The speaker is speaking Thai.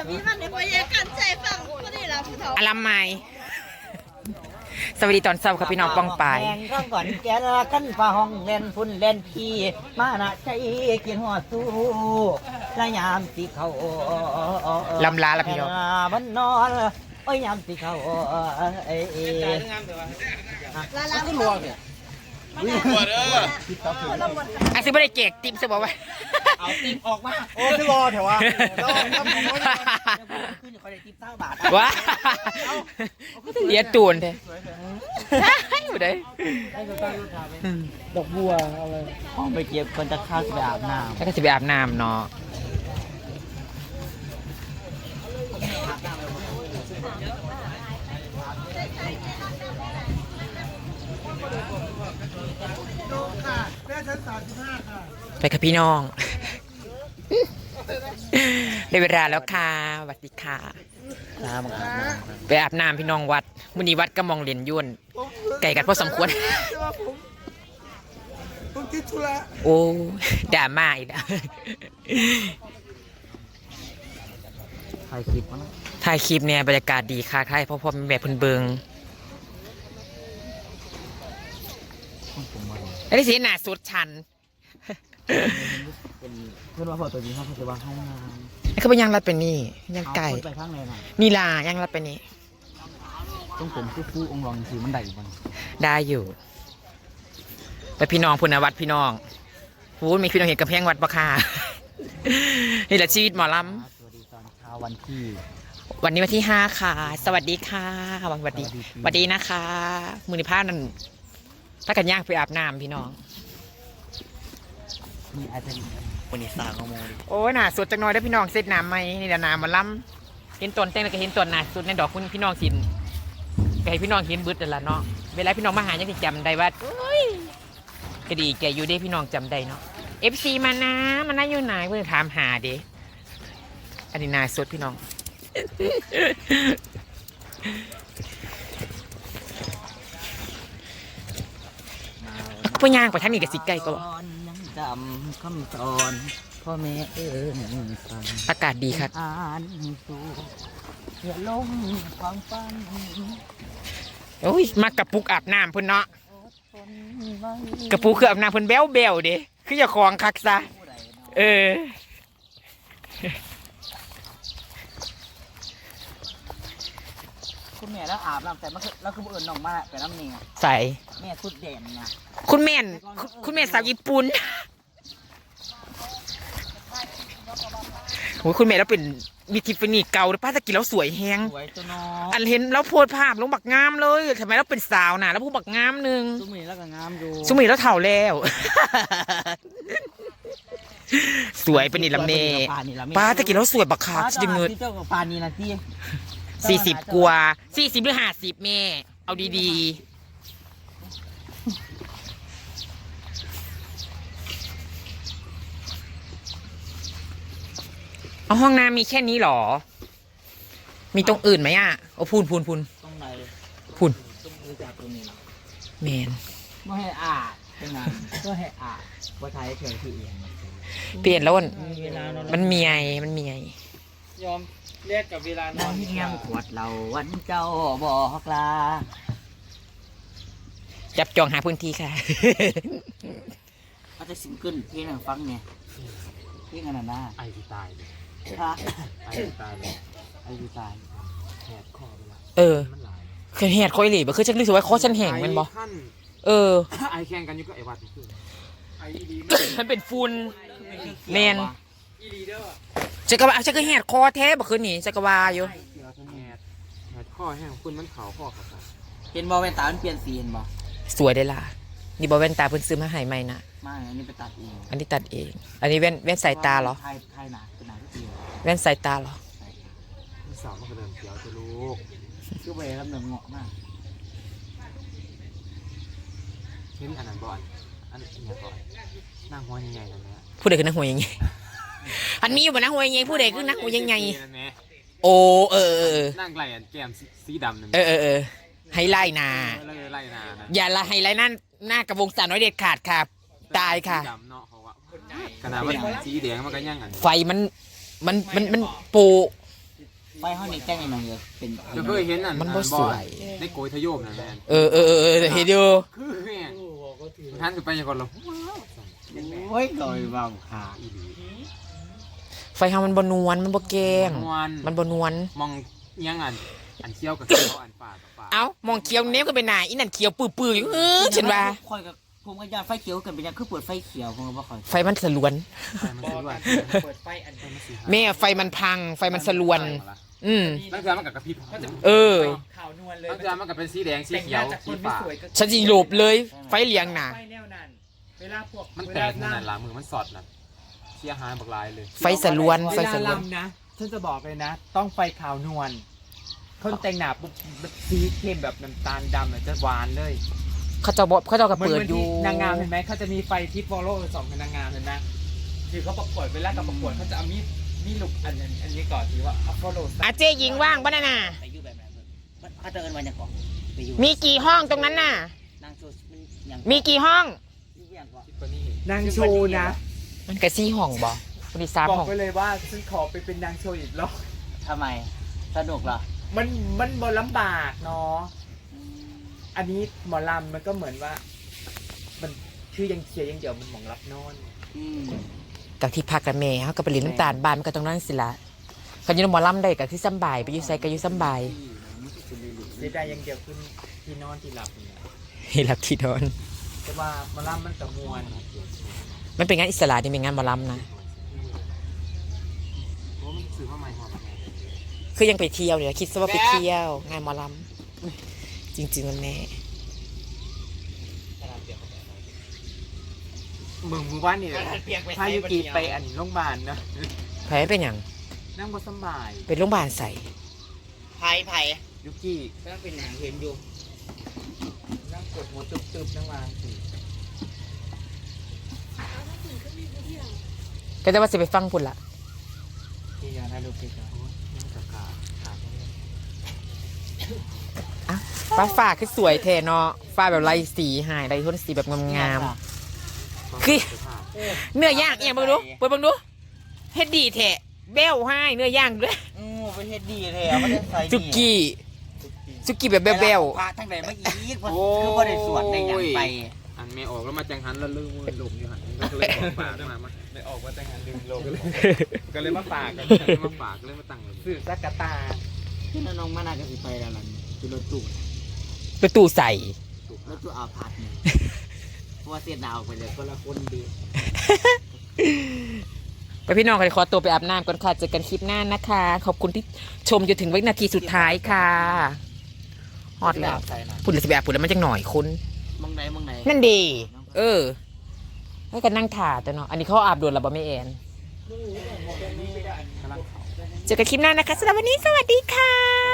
ถ้ามีมันในพยากันใจฟังก็ได้ละผู้เฒ่าอลัมไมสวัสดีตอนเช้าครับพี่น้องป้องปายแข่งข้างก่อนแกละกันฟ้าห้องเล่นพุ่นเล่นพี่ มานะใจกินหัวสู้และยามสิเขาลำลาละพี่น้อง มันนอนโอ้ยยามสิเขาเอ้ยลาลาผู้ไอ้ซิไม่ได้เจกติ๊บจะบอกว่า เอาติ๊บออกมาโอ้คือรอเถอะวะรอครับผมว่าขึ้นอยู่คอยได้ติ๊บเท่าบาทว้าเลียตูนเถอะอยู่ได้ดอกบัวอะไรห้องไปเก็บคนจะข้าวจะไปอาบน้แล้วก็จะไปอาบน้ำเนาะแม่ชั้นสามสิบห้าค่ะไปกับพี่น้อง ได้เวลาแล้วค่ะสวัสดีค่ะำน้ำอาบน้ำไปอาบน้ำพี่น้องวัดมื้อนี้วัดก็มองเหรียญยุ่นไก่กันพอสมควรแต่ว่าผมผมติดธุระโอ้ด่ามาอีกแล้วใครคลิปมั้งถ่ายคลิปเนี่ยบรรยากาศดีค่ะใครพ่อพ่อแม่แม่เพิ่นเบิงผมมาไอ้ที่สีหน้าสุดชัน เป็นเพื่อนว่าพอตัวนี้เขาจะวางห้องน้ไอ้เขาไปย่างรัดไปนี่ย่างำไก่ เอาคนไปข้างในน่ะนี่ลาย่างรัดไปนี่ต้องผมคือฟูองค์รองคือมันได้อยู่บ้างได้อยู่ไปพี่น้องพุนวัดพี่น้องพูดมีพี่น้องเห็นกำแพงวัดปะค่ะ นี่แหละชีวิตหมอลสวัสดีตอนเช้าวันที่ำวันนี้วันที่ห้าค่ะ สวัสดีค่ะสวัสดีสวัสดีสวัสดีนะคะ มือนิพานั่นถ้ากันย่างไปอาบน้ำพี่น้อง มีอาจจะวันนี้สาขโมยโอ้ยหนาสุดจังน้อยได้อพี่น้องเสร็จน้ำไหมนี่แหละน้ำมาล้ำเห็นต้นเต้นแล้วก็เห็นต้นหนาสุดในดอกคุณพี่น้องสินก็ให้พี่น้องเห็นบึดแต่นละเนาะเวลาพี่น้องมาหายังสิจำได้ว่าเอ้ยก็ดีแกอยู่ได้พี่น้องจำได้เนาะเอฟซีมานะมานะอยู่ไหนเพื่อนถามหาเด้อันนี้หนาสุดพี่น้องพวกย่างไปท่านนี่กับสิไก่ก็บอก จำคำสอนพ่อแม่เอิญฟังอากาศดีครับอ่านสู่อย่าลงความฝันโอ้ยมากระปุกอาบน้ำเพุ่นเนาะทนไว้กระปุกคืออาบน้ำเพุ่นแบวเบวเด้คืออย่าคลองคักซะ ผู้ใดเนาะ เออ คุณแม่แล้วอาบน้ำแต่มันคือแล้วคือผู้อื่นน้องมาแต่น้ำเนียใส่แม่สุดเด่นนะคุณแม่นคุณคุณแม่สาวญี่ปุ่นโอ้ยคุณแม่แล้วเป็นมีทิฟฟานี่เก่าแล้วป้าตะกี้แล้วสวยแฮงสวยตัวน้ออันเห็นแล้วโพสภาพลงบักงามเลยทำไมแล้วเป็นสาวน่ะแล้วผู้บักงามหนึ่งตุ้มอนี้แล้วก็งามอยู่สมัยแล้วเถ่าแล้ว สวยเป็นนิลเมปานนี่ละแม่ป้าตะกี้แล้วสวยบักคักป้าจะเงินที่เจ้ากับปานนี่นะที่ สี่สิบกว่าสี่สิบหรือห้าสิบแม่ เอาดีๆ เอาห้องน้ำมีแค่นี้เหรอ มีตรงอื่นไหมอะโอ้พูนพูนพูนตรงไหนพูนตรงมือจากตรงนี้นะแมนไม่ให้อาบเป็นไงก็ให้อาบว่าใช้เพียงที่เอียงเปลี่ยนแล้วมันมีเวลานอนมันมีไงมันมีไง ยอมเรียกกับเวลานอนั่นงเงียบขวดเราวันเจ้าบอกลาจับจองหาพื้นที่ค่ะเขาจะซิงเกิลเพลงให้ฟังเนี่ยเพลงอันนั้นนะไอ้ที่ตายเลยค่ะไอ้ที่ตายเลยไอ้ดูตายแหกคอไปละเออ มันหลายเคยแหดคอยหลีบ่คือจักรู้สึกว่าคอฉันแห้งแมันบ่ขั้นเออ ไอแข่งกันอยู่ก็ไอ้วัดนี่คือไอ้อีดีมันเป็นฝุ่น แมนอีลีเด้อ จักรวาจักรแหดคอแท้บ่คืนนี้จักรวาอยู่แหกแหกข้อแห้งคุณมันเขาข้อครับเห็นบอแว่นตามันเปลี่ยนสีเห็นบอสวยได้ล่ะนี่บ่แว่นตาเพิ่นซื้อมาให้ใหม่นะไม่อันนี้ไปตัดเองอันนี้ตัดเอง อันนี้แว่นแว่นสายตาเหรอไทยไทยหนาเป็นหนาที่เดียวแว่นสายตาเหรอมันสาวมันก็เดินเขียวจะลูกคือไปรับเนินเงาะมากเห็นอันนั้นบ่อนอันนี้ก่อนนั่งหัวใหญ่ๆนั่นแหละผู้ใดคือนักหวยยังไง อันมีอยู่บ่นักหวยยังไงผู้ใดคือนักหวยยังไงนั่นแหละโอ้เออเออนั่งไล่อันแก้มสีดำนั่นเออเออเออไฮไลท์นาไล่ไล่นานะอย่าละไฮไลท์นั่นหน้ากระวงสาวน้อยเด็ดขาดค่ะตายค่ะ สีดำเนาะเขาว่าขนาดว่าสีแดงมันก็ยังอันไฟมันมันมันมันโปะไฟห้องนี้แจ้งยังไงเลยเป็นจะเคยเห็นอันมันบ่สวยในโกยทะโยมนั่นแหละเออเออเออเออเห็นอยู่คือแม่งท่านจะไปยังก่อนเหรอโอ้ยลอยเบาขา ไฟเฮามันบ่นวลมันบ่แกงนวลมันบ่นวลมองยังอันอันเชี่ยวกับเชี่ยวอันป่ากับป่าเอ้ามองเขียวเนฟก็เป็นหน้าอีนั่นเขียวปื้อๆอยู่เออฉันว่า คอยกับผมกับยาไฟเขียวกันเป็นยังคือเปิดไฟเขียวผมก็บ่คอยไฟมันสลวนใช่มันคือว่าเปิดไฟอันนี้แม่ไฟมันพัง ไฟมันสลวน อืม นั่นคือมันกับกระพริบเออ ขาวนวลเลยนั่นคือมันกับเป็นสีแดงสีแต่งเขีงายวนจากคสีนไม่ฟ้าสวยก็ฉันสิหลบเลย ไฟเลียงน่ะไฟแนวนั้น เวลาพวกมันแตกนั่นละมือมันสอดน่ะ เสียหายบักลายเลย ไฟสลวนไฟเวลาสลวน ลำนะฉันจะบอกเลยนะ ต้องไฟขาวนวลคนแต่งหน้าปุ๊บสีเข้มแบบน้ำตาลดำเนี่ยจะหวานเลยเขาเจะบอกเขาเจะก็เหมือนเปิดเหมือนอยู่ที่นางงามเห็นไหมเขาจะมีไฟที่ฟอลโล่สองเป็นนางงามเห็นไหมคือเขาประกวดเวลากับประกวดเขาจะเอามีดมีดลุกอันอันอันนี้ก่อนที่ว่าเอาฟอลโล่อาเจยิงว่างบ้าน่ะไปอยู่แบบนั้นมันเขาจะเอินวันยังก่อนไปอยู่มีกี่ห้องตรงนั้นน่ะ นางโซมันยังมีกี่ห้องมีอย่างก่อนคิดว่านี่นางโชว์นะ มันกะซี่ห้องบ่พอดีสามบอกห้องไปเลยว่าฉันขอไปเป็นนางโชว์อีกรอบทำไม สนุกเหรอมันมันบลำบากเนาะอันนี้หมอลำมันก็เหมือนว่า มันคือยังเคลียร์ยังเดียวมันหมองรับนอนอืมกับที่พักกับแม่เขาก็ไปเรียนน้ำตาลบ้านมันก็ต้องนั่งสิละเขาอยู่ในหมอลำได้กับที่ซ้ำบายไปอยู่ไซก็อยู่ซ้ำบายเสียดายยังเดียวขึ้นที่นอนที่หลับนี่แหละให้รับที่นอน แต่ว่าหมอลำมันกระมวล มันเป็นงานอิสระที่เป็นงานหมอลำนะเพราะมันซื้อมาใหม่หอมคือยังไปเที่ยวเนี่ยคิดซะว่าไปเที่ยว งานหมอลำจริงๆมันแม่เมืองมือว่านนี่พายุกีไปอันโรงพยาบาลเนาะแผลเป็นอย่างนั่งบนสำบายเป็นโรงพยาบาลใส่ไผ่ไผ่ยุกี้ก็เป็นหนังเห็นอยู่นั่งกดหัวตึบๆนั่งวางสิ ก็จะว่าจะไปฟังพุ่นละที่ยาถ่ายรูปกันนั่งกับขาขาดฟ้าฝ้าคือสวยแทนเนาะฟ้าแบบไรสีหายไรทนสีแบบงามๆคือเนื้อย่างเอียงเบิ่งดูเปิดเบิ่งดูเฮ็ดดีแท้เบลให้เนื้อย่างด้วยอือเป็นเฮ็ดดีเลยอะมันจะใส่ดีสุกี้สุกี้แบบเบลพระทั้งใดมาอีกมันคือบ่ได้สวดได้หยังไปอันไม่ออกแล้วมาจังหันแล้วลืมมือหลงอยู่หัน ก็เลยบอกปากมามาไม่ออกว่าแต่งงานดึงโลกเลยก็เลยมาฝากกันเลยมาปากเลยมาตั้งสื่อสักกะตาพี่น้องมานาก็สิไปแล้วล่ะคือรถตู้ๆประตูใส่รถตู้อาพาร์ตเนี่ยเพราะว่าเสียดาวไปเลยคนละคนดีไปพี่น้องขอตัวไปอาบน้ำก่อนค่ะเจอกันคลิปหน้านะคะ ขอบคุณที่ชมจนถึงวินาทีสุดท้ายค่ะฮอดแล้วใส่นะพูดเลยสิแบบพูดแล้วมันจังหน่อยคุณมองไหนมองไหนนั่นดี เออ ให้กันนั่งถ่าแต่เนาะ อันนี้เขาอาบด่วนแล้วบ่ไม่แอนเจอกันคลิปหน้านะคะสำหรับวันนี้สวัสดีค่ะ